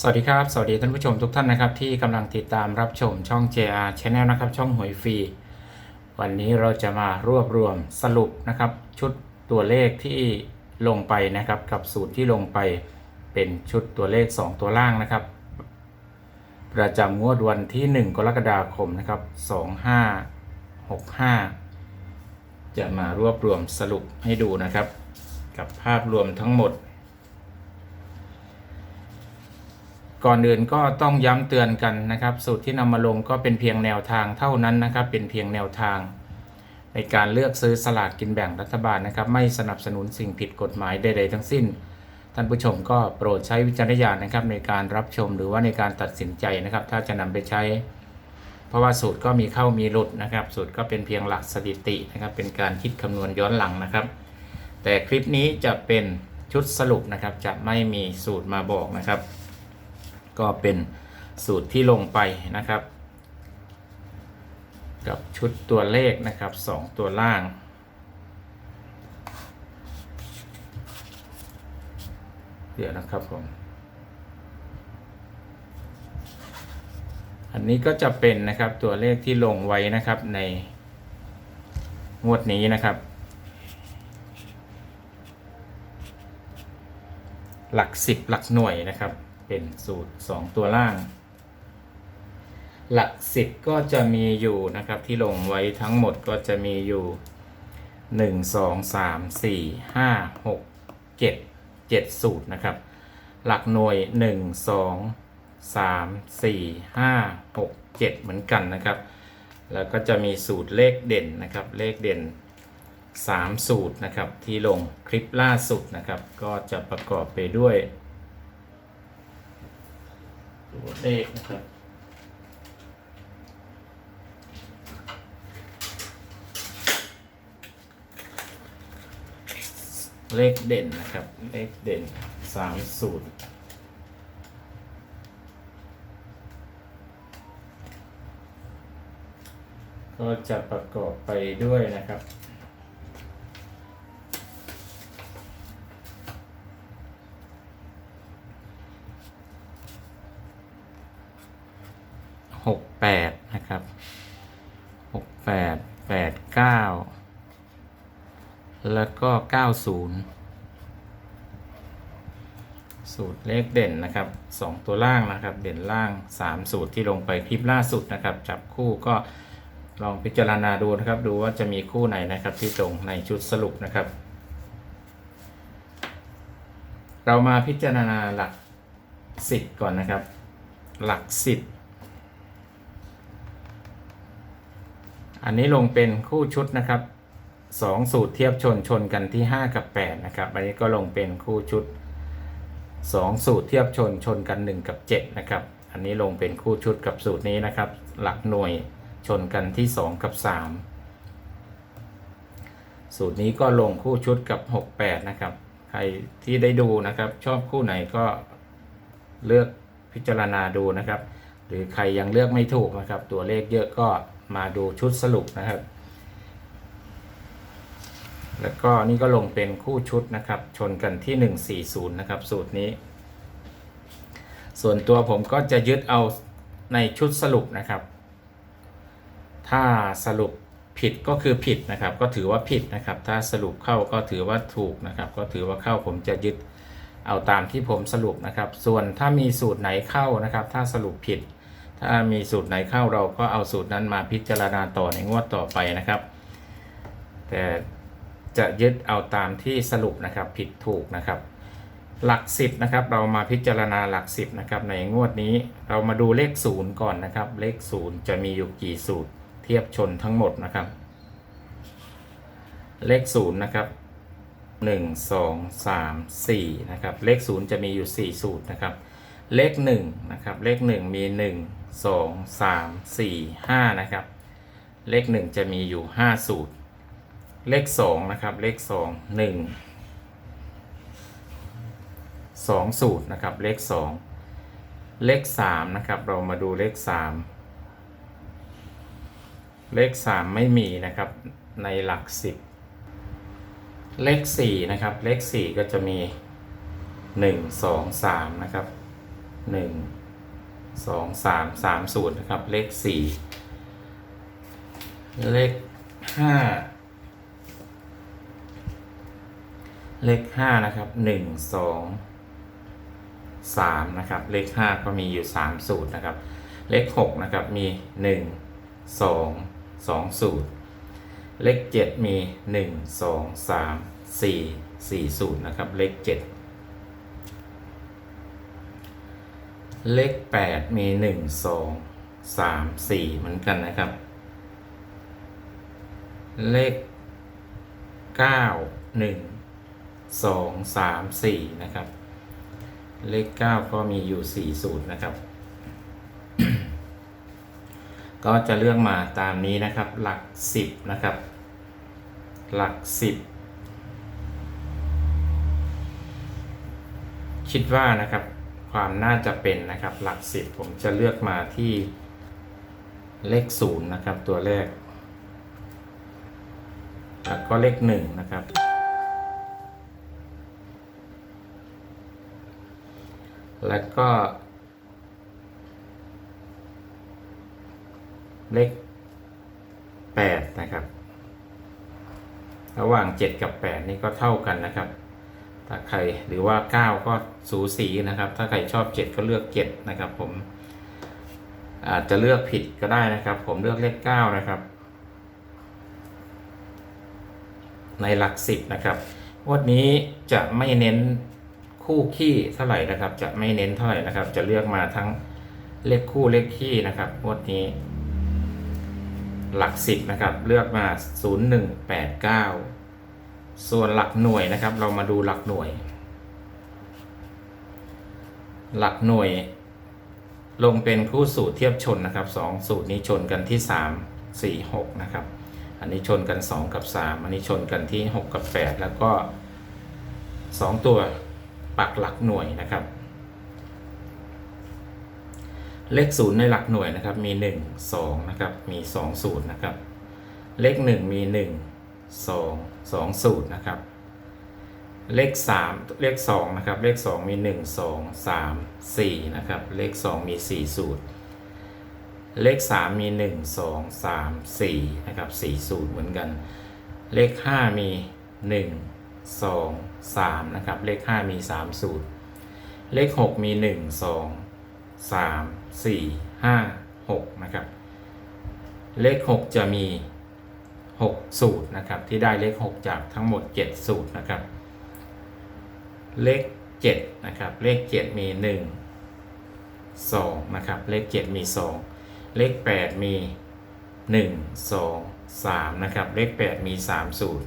สวัสดีครับ สวัสดีท่านผู้ชมทุกท่านนะครับ ที่กำลังติดตามรับชมช่อง JR Channel นะครับ ช่องหวยฟรีวันนี้เราจะมารวบรวมสรุปนะครับ ชุดตัวเลขที่ลงไปนะครับ กับสูตรที่ลงไปเป็นชุดตัวเลข 2 ตัวล่างนะครับ ประจำงวดวันที่ 1 กรกฎาคมนะครับ 2565 จะมารวบรวมสรุปให้ดูนะครับ กับภาพรวมทั้งหมด ก่อนอื่นก็ต้องย้ำเตือนกันนะครับ สูตรที่นำมาลงก็เป็นเพียงแนวทางเท่านั้นนะครับ เป็นเพียงแนวทาง ในการเลือกซื้อสลากกินแบ่งรัฐบาลนะครับ ไม่สนับสนุนสิ่งผิดกฎหมายใดๆทั้งสิ้น ท่านผู้ชมก็โปรดใช้วิจารณญาณนะครับ ในการรับชมหรือว่าในการตัดสินใจนะครับ ถ้าจะนำไปใช้ เพราะว่าสูตรก็มีเข้ามีหลุดนะครับ สูตรก็เป็นเพียงหลักสถิตินะครับ เป็นการคิดคำนวณย้อนหลังนะครับ แต่คลิปนี้จะเป็นชุดสรุปนะครับ จะไม่มีสูตรมาบอกนะครับ ก็เป็นสูตรที่ลงไปนะครับ กับชุดตัวเลขนะครับ 2 ตัวล่าง เดี๋ยวนะครับผม อันนี้ก็จะเป็นนะครับตัวเลขที่ลงไว้นะครับในงวดนี้นะครับหลักสิบหลักหน่วยนะครับ เป็นสูตร 2 ตัวล่าง หลักสิบก็จะมีอยู่นะครับที่ลงไว้ทั้งหมดก็จะมีอยู่ 1 2 3 4 5 6 7 7 สูตรนะครับ หลักหน่วย 1 2 3 4 5 6 7 เหมือนกันนะครับ แล้วก็จะมีสูตรเลขเด่นนะครับเลขเด่น3 สูตรนะครับที่ลงคลิปล่าสุดนะครับ ก็จะประกอบไปด้วย ตัวเลขนะครับเลขเด่นนะครับ เลขเด่น3สูตรก็จะประกอบไปด้วยนะครับ หกแปดนะครับหกแปดแปดเก้าแล้วก็เก้าศูนย์สูตรเลขเด่นนะครับสองตัวล่างนะครับ เด่นล่างสามสูตรที่ลงไปคลิปล่าสุดนะครับ จับคู่ก็ลองพิจารณาดูนะครับ ดูว่าจะมีคู่ไหนนะครับที่ตรงในชุดสรุปนะครับ เรามาพิจารณาหลักสิบก่อนนะครับ หลักสิบ อันนี้ลงเป็นคู่ชุดนะครับสองสูตรเทียบชนชนกันที่ 5 กับ 8 นะครับ อันนี้ก็ลงเป็นคู่ชุด 2 สูตรเทียบชนชนกัน 1 กับ 7 นะครับ อันนี้ลงเป็นคู่ชุดกับสูตรนี้นะครับ หลักหน่วยชนกันที่ 2 กับ 3 สูตรนี้ก็ลงคู่ชุดกับ 6 8 นะครับ ใครที่ได้ดูนะครับ ชอบคู่ไหนก็เลือกพิจารณาดูนะครับ หรือใครยังเลือกไม่ถูกนะครับ ตัวเลขเยอะก็ มาดูชุดสรุปนะครับ แล้วก็นี่ก็ลงเป็นคู่ชุดนะครับ ชนกันที่ 140 นะครับ สูตรนี้ ส่วนตัวผมก็จะยึดเอาในชุดสรุปนะครับ ถ้าสรุปผิดก็คือผิดนะครับ ก็ถือว่าผิดนะครับ ถ้าสรุปเข้าก็ถือว่าถูกนะครับ ก็ถือว่าเข้าผมจะยึดเอาตามที่ผมสรุปนะครับ ส่วนถ้ามีสูตรไหนเข้านะครับ ถ้าสรุปผิด ถ้ามีสูตรไหนเข้าเราก็เอาสูตรนั้นมาพิจารณาต่อในงวดต่อไปนะครับ แต่จะยึดเอาตามที่สรุปนะครับผิดถูกนะครับ หลักสิบนะครับเรามาพิจารณาหลักสิบนะครับในงวดนี้เรามาดูเลขศูนย์ก่อนนะครับ เลขศูนย์จะมีอยู่กี่สูตร เทียบชนทั้งหมดนะครับ เลขศูนย์นะครับหนึ่งสองสามสี่นะครับเลขศูนย์จะมีอยู่สี่สูตรนะครับ เลขหนึ่งนะครับเลขหนึ่งมีหนึ่งสองสามสี่ห้านะครับเลขหนึ่งจะมีอยู่ห้าสูตร เลขสองนะครับเลขสองหนึ่งสองสูตรนะครับเลขสองเลขสามนะครับเรามาดูเลขสามเลขสามไม่มีนะครับในหลักสิบเลขสี่นะครับเลขสี่ก็จะมีหนึ่งสองสามนะครับ 1 2 3 3 0 นะครับ เลข 4 เลข 5 เลข 5 นะครับ 1 2 3 นะครับ เลข 5 ก็มีอยู่ 3 สูตรนะครับ เลข 6 นะครับ มี 1 2 2 สูตร เลข 7 มี 1 2 3 4 4 สูตรนะครับ เลข 7 เลขแปดมีหนึ่งสองสามสี่เหมือนกันนะครับ เลขเก้าหนึ่งสองสามสี่นะครับ เลขเก้าก็มีอยู่สี่สูตรนะครับ ก็จะเลือกมาตามนี้นะครับ หลักสิบนะครับ หลักสิบคิดว่านะครับ ความน่าจะเป็นนะครับ หลักสิบผมจะเลือกมาที่เลขศูนย์นะครับ ตัวแรก แล้วก็เลขหนึ่งนะครับ แล้วก็ เลขแปดนะครับ ระหว่าง7กับ8นี่ก็เท่ากันนะครับ ถ้าใครหรือว่า 9 ก็สูสีนะครับ ถ้าใครชอบ 7 ก็เลือก 7 นะครับ ผม อาจจะเลือกผิดก็ได้นะครับ ผมเลือกเลข 9 นะครับ ในหลัก 10 นะครับวดนี้จะไม่เน้นคู่ขี้เท่าไหร่นะครับ จะไม่เน้นเท่าไหร่นะครับ จะเลือกมาทั้งเลขคู่เลขขี้นะครับวดนี้ หลักสิบนะครับ เลือกมา 0 1 8 9 ส่วนหลักหน่วยนะครับ เรามาดูหลักหน่วย หลักหน่วย ลงเป็นคู่สูตรเทียบชนนะครับสองสูตรนี้ชนกันที่ 3 4 6 นะครับ อันนี้ชนกัน 2 กับ 3 อันนี้ชนกันที่ 6 กับ 8 แล้วก็ 2 ตัวปักหลักหน่วยนะครับ เลขศูนย์ในหลักหน่วยนะครับ มี 1 2 นะครับ มี 2 สูตรนะครับ เลข 1 มี 1 2 2 สูตรนะครับ เลข 3 เลข2นะครับ เลข 2 มี 1 2 3 4 นะครับ เลข 2 มี 4 สูตร เลข 3 มี 1 2 3 4 นะครับ 4 สูตรเหมือนกัน เลข 5 มี 1 2 3 นะครับ เลข 5 มี 3 สูตร เลข 6 มี 1 2สามสี่ห้าหกนะครับ เลขหกจะมี หกสูตรนะครับ ที่ได้เลขหกจากทั้งหมดเจ็ดสูตรนะครับ เลขเจ็ดนะครับ เลขเจ็ดมีหนึ่งสองนะครับ เลขเจ็ดมีสองเลขแปดมีหนึ่งสองสามนะครับ เลขแปดมีสามสูตร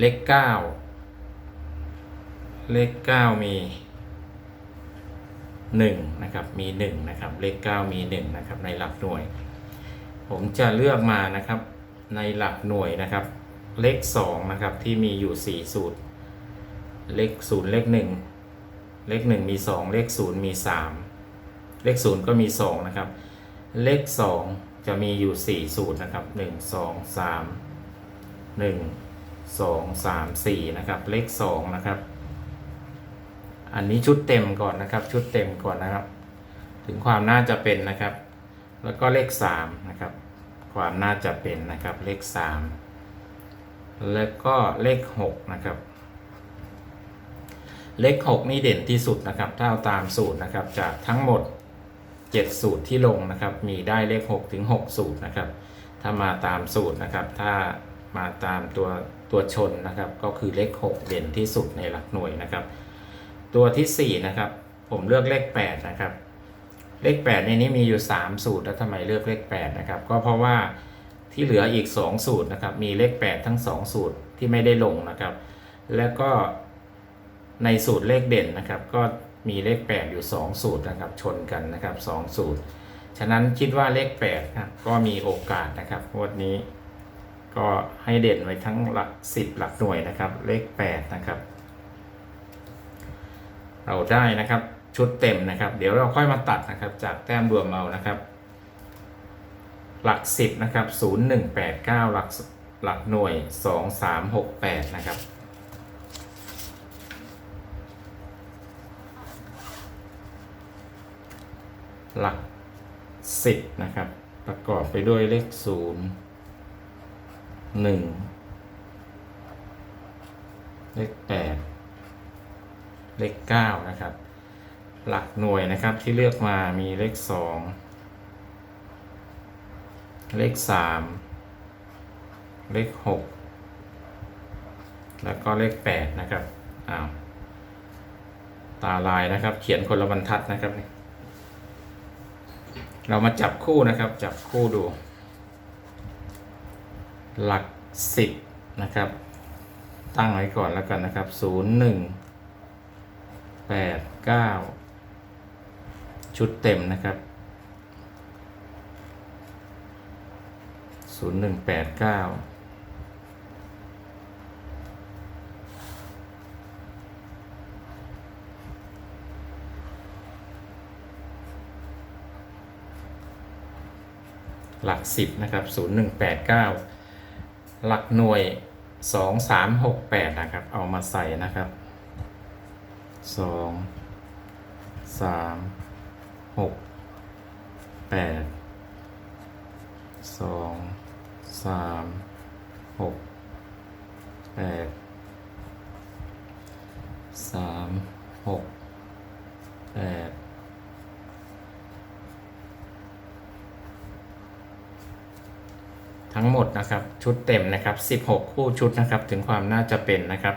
เลขเก้าเลขเก้ามี1นะครับ มี1นะครับ เลข 9 มี1นะครับ ในหลักหน่วย ผมจะเลือกมานะครับในหลักหน่วยนะครับ เลข2นะครับที่มีอยู่ 4 สูตร เลข 0 เลข 1 เลข 1 มี 2 เลข 0 มี 3 เลข 0 ก็มี 2 นะครับ เลข 2 จะมีอยู่ 4 สูตรนะครับ 1 2 3 1 2 3 4 นะครับ เลข 2 นะครับ อันนี้ชุดเต็มก่อนนะครับ ชุดเต็มก่อนนะครับ ถึงความน่าจะเป็นนะครับ แล้วก็เลข3นะครับ ความน่าจะเป็นนะครับเลข 3 แล้วก็เลข6นะครับ เลข 6 นี่เด่นที่สุดนะครับ ถ้าเอาตามสูตรนะครับจากทั้งหมด 7 สูตรที่ลงนะครับ มีได้เลข6ถึง6สูตรนะครับ ถ้ามาตามสูตรนะครับ ถ้ามาตามตัวตัวชนนะครับ ก็คือเลข 6 เด่นที่สุดในหลักหน่วยนะครับ ตัวที่4นะครับผมเลือกเลข8นะครับ เลข 8 ในนี้มีอยู่ 3 สูตร แล้วทำไมเลือกเลข 8 นะครับ ก็เพราะว่าที่เหลืออีก 2 สูตรนะครับ มีเลข 8 ทั้ง 2 สูตรที่ไม่ได้ลงนะครับ แล้วก็ในสูตรเลขเด่นนะครับ ก็มีเลข 8 อยู่ 2 สูตรนะครับ ชนกันนะครับ 2 สูตร ฉะนั้นคิดว่าเลข8ครับก็มีโอกาสนะครับงวดนี้ก็ให้เด่นไว้ทั้งหลัก 10 หลักหน่วยนะครับ เลข 8 นะครับ เราได้นะครับ ชุดเต็มนะครับ เดี๋ยวเราค่อยมาตัดนะครับ จากแต้มรวมเอานะครับ หลัก 10 นะครับ 0189 หลักหลักหน่วย 2368 นะครับหลักสิบนะครับ ประกอบไปด้วยเลขศูนย์หนึ่งเลขแปดเลขเก้านะครับ หลักหน่วยนะครับที่เลือกมามีเลขสองเลขสามเลขหกแล้วก็เลขแปดนะครับอ้าวตาลายนะครับ เขียนคนละบรรทัดนะครับ เรามาจับคู่นะครับ จับคู่ดู หลักสิบนะครับ ตั้งไว้ก่อนแล้วกันนะครับศูนย์หนึ่งแปดเก้า ชุดเต็มนะครับศูนย์หนึ่งแปดเก้าหลักสิบนะครับศูนย์หนึ่งแปดเก้าหลักหน่วยสองสามหกแปดนะครับ เอามาใส่นะครับสองสาม หกแปดสองสามหกแปดสามหกแปดทั้งหมดนะครับชุดเต็มนะครับ 16 คู่ชุดนะครับ ถึงความน่าจะเป็นนะครับ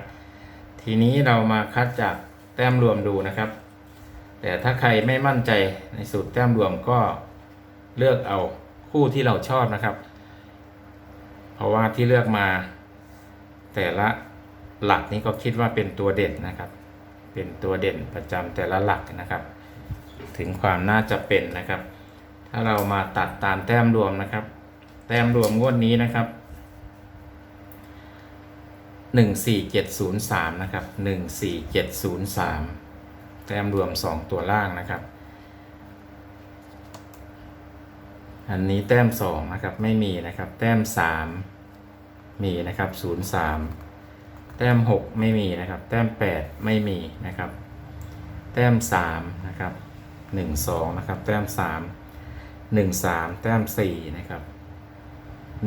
ทีนี้เรามาคัดจากแต้มรวมดูนะครับ แต่ถ้าใครไม่มั่นใจในสูตรแต้มรวมก็เลือกเอาคู่ที่เราชอบนะครับ เพราะว่าที่เลือกมา แต่ละหลักนี้ก็คิดว่าเป็นตัวเด่นนะครับ เป็นตัวเด่นประจำแต่ละหลักนะครับ ถึงความน่าจะเป็นนะครับ ถ้าเรามาตัดตามแต้มรวมนะครับ แต้มรวมงวดนี้นะครับ14703นะครับ14703 แต้มรวมสองตัวล่างนะครับ อันนี้แต้มสองนะครับ ไม่มีนะครับ แต้มสามมีนะครับศูนย์สามแต้มหกไม่มีนะครับ แต้มแปดไม่มีนะครับ แต้มสามนะครับหนึ่งสองนะครับ แต้มสามหนึ่งสามแต้มสี่นะครับ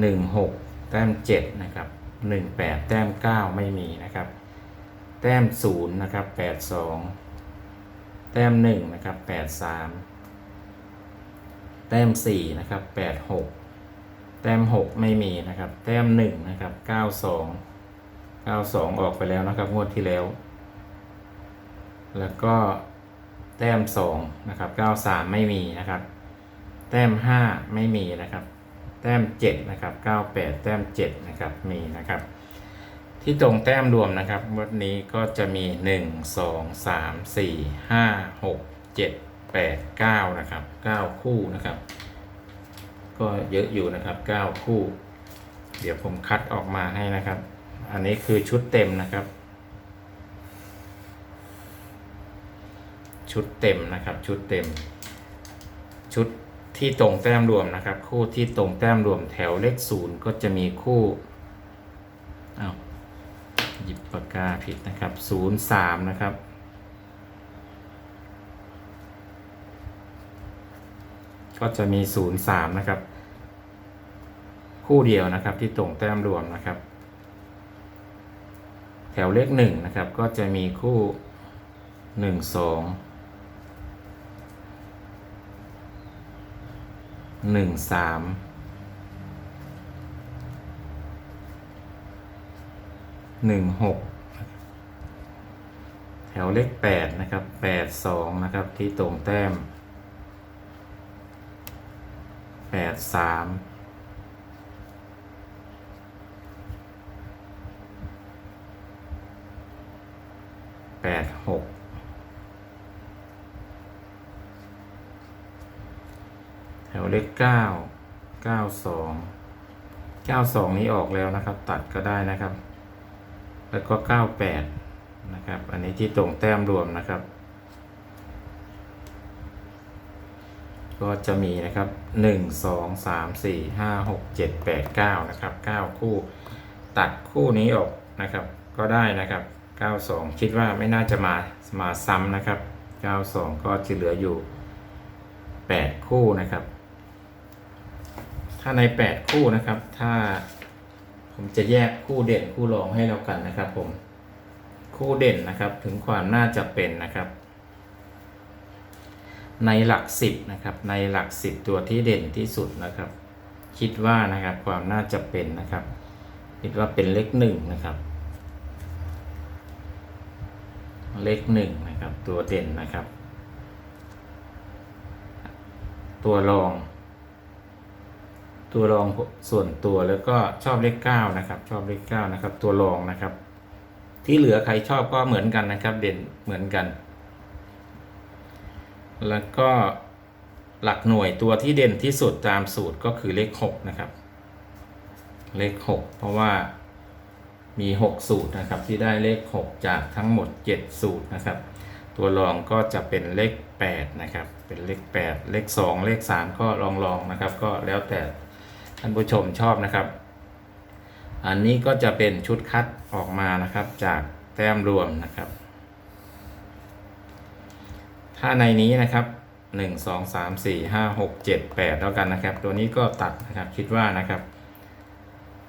หนึ่งหกแต้มเจ็ดนะครับหนึ่งแปดแต้มเก้าไม่มีนะครับ แต้มศูนย์นะครับแปดสอง แต้มหนึ่งนะครับแปดสามแต้มสี่นะครับแปดหกแต้มหกไม่มีนะครับ แต้มหนึ่งนะครับเก้าสองเก้าสองออกไปแล้วนะครับงวดที่แล้ว แล้วก็แต้มสองนะครับเก้าสามไม่มีนะครับ แต้มห้าไม่มีนะครับ แต้ม7นะครับ98แต้ม7นะครับมีนะครับ ที่ตรงแต้มรวมนะครับ วันนี้ก็จะมี 1 2 3 4 5 6 7 8 9 นะครับ 9 คู่นะครับ ก็เยอะอยู่นะครับ 9 คู่ เดี๋ยวผมคัดออกมาให้นะครับ อันนี้คือชุดเต็มนะครับ ชุดเต็มนะครับ ชุดเต็ม ชุดที่ตรงแต้มรวมนะครับ คู่ที่ตรงแต้มรวมแถวเลขศูนย์ก็จะมีคู่ หยิบปากกาผิดนะครับศูนย์สามนะครับก็จะมีศูนะครับ คู่เดียวนะครับที่ตรงแต้มรวมนะครับ แถวเลขหนึ่งนะครับ ก็จะมีคู่หนึ่ง องหนึ่งสามหนึ่งหกแถวเลขแปดนะครับแปดสองนะครับ ที่ตรงแต้มแปดสามแปดหกแถวเลขเก้าเก้าสองเก้าสองนี้ออกแล้วนะครับ ตัดก็ได้นะครับ แล้วก็เก้าแปดนะครับ อันนี้ที่ตรงแต้มรวมนะครับ ก็จะมีนะครับหนึ่งสองสามสี่ห้าหกเจ็ดแปดเก้านะครับเก้าคู่ ตัดคู่นี้ออกนะครับ ก็ได้นะครับเก้าสองคิดว่าไม่น่าจะมา มาซ้ำนะครับเก้าสองก็จะเหลืออยู่แ8คู่นะครับ ถ้าใน 8 คู่นะครับ ถ้า ผมจะแยกคู่เด่นคู่รองให้แล้วกันนะครับ ผม คู่เด่นนะครับถึงความน่าจะเป็นนะครับ ในหลักสิบนะครับ ในหลักสิบตัวที่เด่นที่สุดนะครับ คิดว่านะครับความน่าจะเป็นนะครับ คิดว่าเป็นเลขหนึ่งนะครับ เลขหนึ่งนะครับ ตัวเด่นนะครับ ตัวรอง ตัวรองส่วนตัวแล้วก็ชอบเลขเก้านะครับ ชอบเลขเก้านะครับ ตัวรองนะครับ ที่เหลือใครชอบก็เหมือนกันนะครับ เด่นเหมือนกัน แล้วก็หลักหน่วยตัวที่เด่นที่สุดตามสูตรก็คือเลขหกนะครับ เลขหกเพราะว่ามีหกสูตรนะครับ ที่ได้เลขหกจากทั้งหมดเจ็ดสูตรนะครับ ตัวรองก็จะเป็นเลขแปดนะครับ เป็นเลขแปดเลขสองเลขสามก็ลองลองๆนะครับ ก็แล้วแต่ ท่านผู้ชมชอบนะครับ อันนี้ก็จะเป็นชุดคัดออกมานะครับ จากแต้มรวมนะครับ ถ้าในนี้นะครับหนึ่งสองสามสี่ห้าหกเจ็ดแปดแล้วกันนะครับ ตัวนี้ก็ตัดนะครับคิดว่านะครับ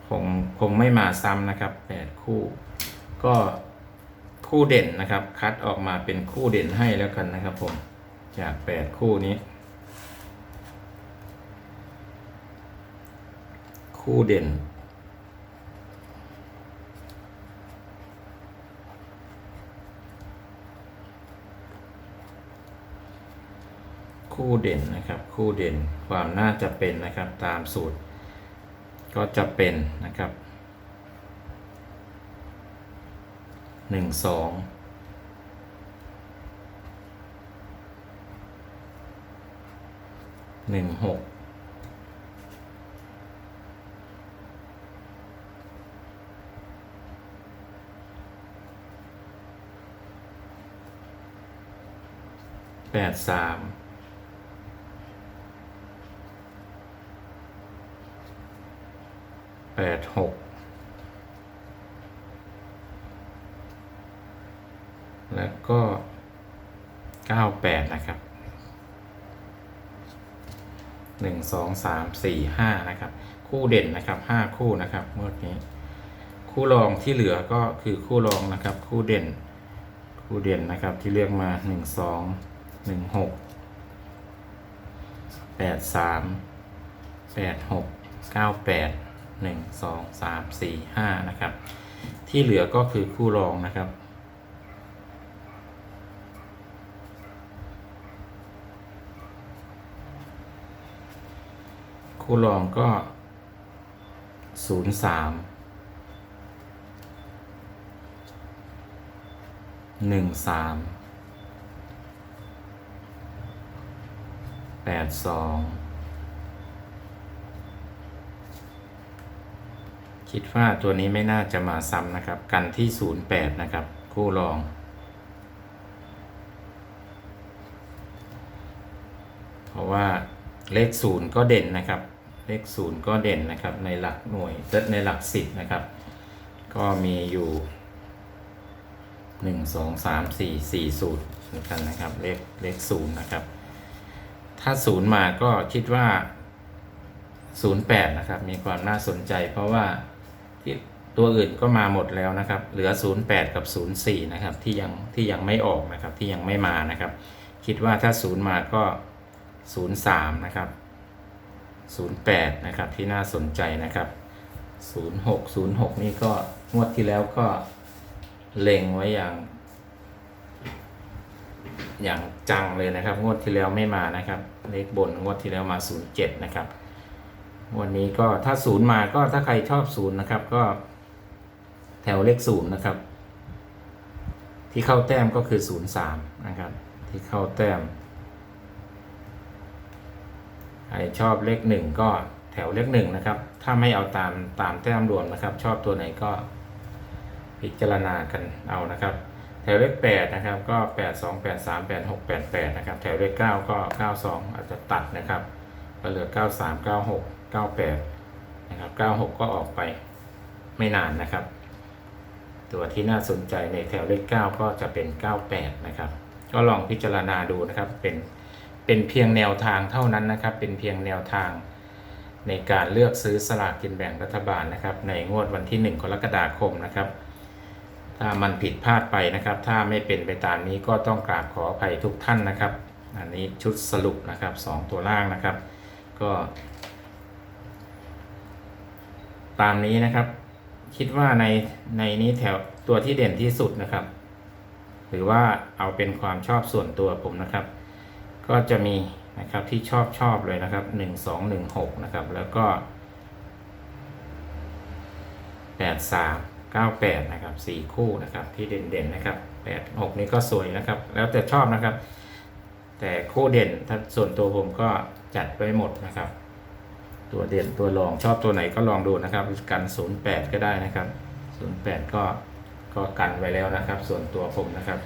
คงคงไม่มาซ้ำนะครับแปดคู่ ก็คู่เด่นนะครับ คัดออกมาเป็นคู่เด่นให้แล้วกันนะครับผมจากแปดคู่นี้ คู่เด่น คู่เด่นนะครับ คู่เด่นความน่าจะเป็นนะครับตามสูตร ก็จะเป็นนะครับหนึ่งสองหนึ่งหก แปดสามแปดหกแล้วก็เก้าแปดนะครับหนึ่งสองสามสี่ห้านะครับ คู่เด่นนะครับห้าคู่นะครับงวดนี้ คู่รองที่เหลือก็คือคู่รองนะครับ คู่เด่น คู่เด่นนะครับที่เลือกมาหนึ่งสอง หนึ่งหกแปดสามแปดหกเก้าแปดหนึ่งสองสามสี่ห้านะครับ ที่เหลือก็คือคู่รองนะครับคู่รองก็ศูนย์สามหนึ่งสาม แปดสองคิดว่าตัวนี้ไม่น่าจะมาซ้ำนะครับ กันที่ศูนย์แปดนะครับ คู่รองเพราะว่าเลขศูนย์ก็เด่นนะครับ เลขศูนย์ก็เด่นนะครับในหลักหน่วยในหลักสิบนะครับ ก็มีอยู่หนึ่งสองสามสี่สี่สูตรเหมือนกันนะครับ เลขเลขศูนย์นะครับ ถ้าศูนย์มาก็คิดว่าศูนะครับ มีความน่าสนใจ เพราะว่าที่ตัวอื่นก็มาหมดแล้วนะครับ เหลือศูนย์แปดกับศูนย์สี่นะครับ ที่ยังที่ยังไม่ออกนะครับ ที่ยังไม่มานะครับ คิดว่าถ้าศูนย์มาก็ 03 นะครับ 08 นะครับ ที่น่าสนใจนะครับ 06 06 นี่ก็งวดที่แล้วก็เล็งไว้อย่าง อย่างจังเลยนะครับ งวดที่แล้วไม่มานะครับ เลขบนงวดที่แล้วมา 07 นะครับ วันนี้ก็ถ้าศูนย์มาก็ถ้าใครชอบศูนย์นะครับ ก็แถวเลขศูนย์นะครับ ที่เข้าแต้มก็คือ 03 นะครับ ที่เข้าแต้มใครชอบเลขหนึ่งก็แถวเลขหนึ่งนะครับ ถ้าไม่เอาตามตามแต้มรวมนะครับ ชอบตัวไหนก็พิจารณากันเอานะครับ แถวเลขแปดนะครับก็แปดสองแปดสามแปดหกแปดแปดนะครับแถวเลขเก้าก็เก้าสองอาจจะตัดนะครับก็เหลือเก้าสามเก้าหกเก้าแปดนะครับเก้าหกก็ออกไปไม่นานนะครับ ตัวที่น่าสนใจในแถวเลขเก้าก็จะเป็นเก้าแปดนะครับ ก็ลองพิจารณาดูนะครับเป็นเป็นเพียงแนวทางเท่านั้นนะครับ เป็นเพียงแนวทางในการเลือกซื้อสลากกินแบ่งรัฐบาลนะครับ ในงวดวันที่ 1 กรกฎาคมนะครับ มันผิดพลาดไปนะครับ ถ้าไม่เป็นไปตามนี้ก็ต้องกราบขออภัยทุกท่านนะครับ อันนี้ชุดสรุปนะครับสองตัวล่างนะครับ ก็ ตามนี้นะครับ คิดว่าในในนี้แถวตัวที่เด่นที่สุดนะครับ หรือว่าเอาเป็นความชอบส่วนตัวผมนะครับ ก็จะมีนะครับที่ชอบชอบเลยนะครับหนึ่งสองหนึ่งหกนะครับ แล้วก็แป ดสามเก้าแปดนะครับสี่คู่นะครับที่เด่นๆนะครับแปดหกนี้ก็สวยนะครับ แล้วแต่ชอบนะครับ แต่คู่เด่นถ้าส่วนตัวผมก็จัดไว้หมดนะครับ ตัวเด่นตัวรองชอบตัวไหนก็ลองดูนะครับกัน 08 ก็ได้นะครับ 08 ก็ก็กันไว้แล้วนะครับ ส่วนตัวผมนะครับ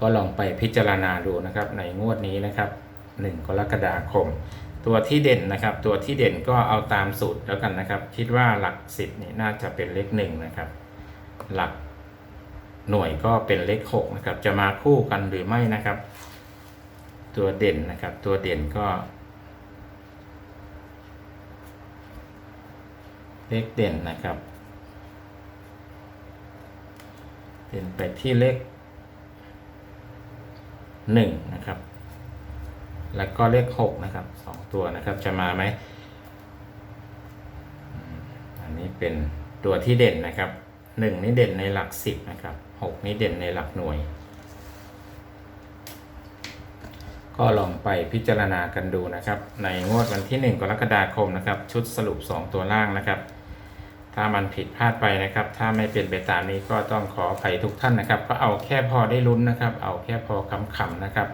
ก็ลองไปพิจารณาดูนะครับ ในงวดนี้นะครับ 1 กรกฎาคม ตัวที่เด่นนะครับ ตัวที่เด่นก็เอาตามสูตรแล้วกันนะครับ คิดว่าหลักสิบนี่น่าจะเป็นเลขหนึ่งนะครับ หลักหน่วยก็เป็นเลขหกนะครับ จะมาคู่กันหรือไม่นะครับ ตัวเด่นนะครับ ตัวเด่นก็ เลขเด่นนะครับ เด่นไปที่เลขหนึ่งนะครับ แล้วก็เลขหกนะครับสองตัวนะครับจะมาไหมอันนี้เป็นตัวที่เด่นนะครับหนึ่งนี่เด่นในหลักสิบนะครับหกนี่เด่นในหลักหน่วย ก็ลองไปพิจารณากันดูนะครับ ในงวดวันที่ 1 กรกฎาคมนะครับ ชุดสรุป 2 ตัวล่างนะครับ ถ้ามันผิดพลาดไปนะครับ ถ้าไม่เป็นไปตามนี้ก็ต้องขออภัยทุกท่านนะครับ ก็เอาแค่พอได้ลุ้นนะครับ เอาแค่พอคำๆนะครับ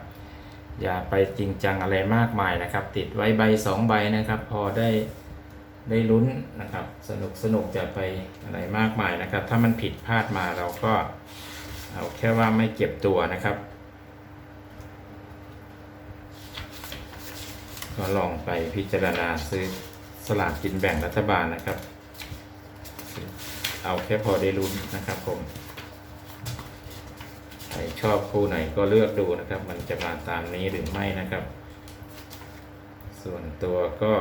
อย่าไปจริงจังอะไรมากมายนะครับ ติดไว้ใบสองใบนะครับ พอได้ได้ลุ้นนะครับ สนุกสนุกจะไปอะไรมากมายนะครับ ถ้ามันผิดพลาดมาเราก็เอาแค่ว่าไม่เก็บตัวนะครับ ก็ลองไปพิจารณาซื้อสลากกินแบ่งรัฐบาลนะครับ เอาแค่พอได้ลุ้นนะครับผม ใครชอบคู่ไหนก็เลือกดูนะครับ มันจะมาตามนี้หรือไม่นะครับ ส่วนตัวก็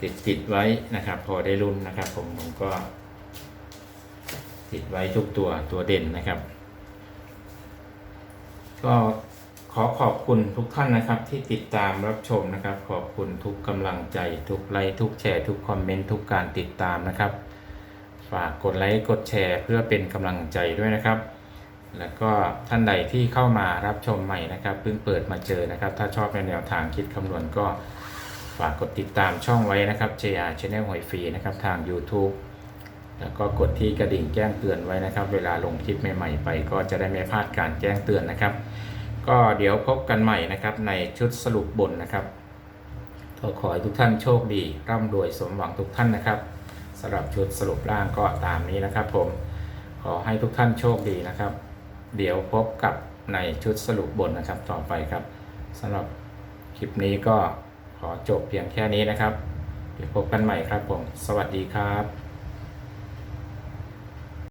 ติดติดไว้นะครับ พอได้ลุ้นนะครับ ผมผมก็ ติดไว้ทุกตัวตัวเด่นนะครับ ก็ขอขอบคุณทุกท่านนะครับ ที่ติดตามรับชมนะครับ ขอบคุณทุกกำลังใจ ทุกไลค์ทุกแชร์ทุกคอมเมนต์ทุกการติดตามนะครับ ฝากกดไลค์กดแชร์เพื่อเป็นกำลังใจด้วยนะครับ แล้วก็ท่านใดที่เข้ามารับชมใหม่นะครับเพิ่งเปิดมาเจอนะครับ ถ้าชอบในแนวทางคิดคำนวณก็ฝากกดติดตามช่องไว้นะครับ JR Channel หวยฟรีนะครับทาง YouTube แล้วก็กดที่กระดิ่งแจ้งเตือนไว้นะครับ เวลาลงคลิปใหม่ๆ ไปก็จะได้ไม่พลาดการแจ้งเตือนนะครับ ก็เดี๋ยวพบกันใหม่นะครับในชุดสรุปบนนะครับก็ขอให้ทุกท่านโชคดี ร่ำรวยสมหวังทุกท่านนะครับ สำหรับชุดสรุปร่างก็ตามนี้นะครับผมขอให้ทุกท่านโชคดีนะครับ เดี๋ยวพบกับในชุดสรุปบนนะครับต่อไปครับสำหรับคลิปนี้ก็ขอจบเพียงแค่นี้นะครับ เดี๋ยวพบกันใหม่ครับผม สวัสดีครับ